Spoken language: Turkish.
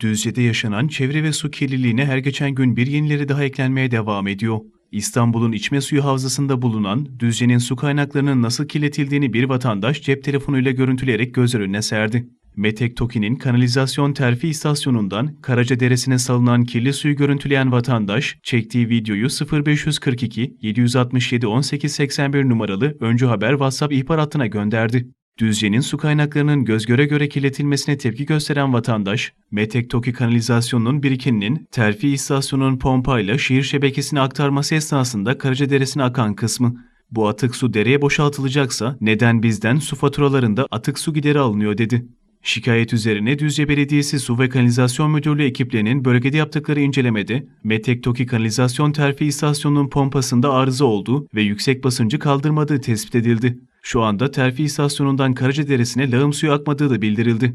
Düzce'de yaşanan çevre ve su kirliliğine her geçen gün bir yenileri daha eklenmeye devam ediyor. İstanbul'un içme suyu havzasında bulunan Düzce'nin su kaynaklarının nasıl kirletildiğini bir vatandaş cep telefonuyla görüntüleyerek gözler önüne serdi. Metek Toki'nin kanalizasyon terfi istasyonundan Karaca Deresi'ne salınan kirli suyu görüntüleyen vatandaş, çektiği videoyu 0542 767 1881 numaralı Öncü Haber WhatsApp ihbar hattına gönderdi. Düzce'nin su kaynaklarının göz göre göre kirletilmesine tepki gösteren vatandaş, Metek Toki kanalizasyonunun birikininin terfi istasyonunun pompayla şehir şebekesine aktarması esnasında Karaca Deresi'ne akan kısmı. Bu atık su dereye boşaltılacaksa neden bizden su faturalarında atık su gideri alınıyor dedi. Şikayet üzerine Düzce Belediyesi Su ve Kanalizasyon Müdürlüğü ekiplerinin bölgede yaptıkları incelemede Metek Toki kanalizasyon terfi istasyonunun pompasında arıza olduğu ve yüksek basıncı kaldırmadığı tespit edildi. Şu anda terfi istasyonundan Karaca Deresi'ne lağım suyu akmadığı da bildirildi.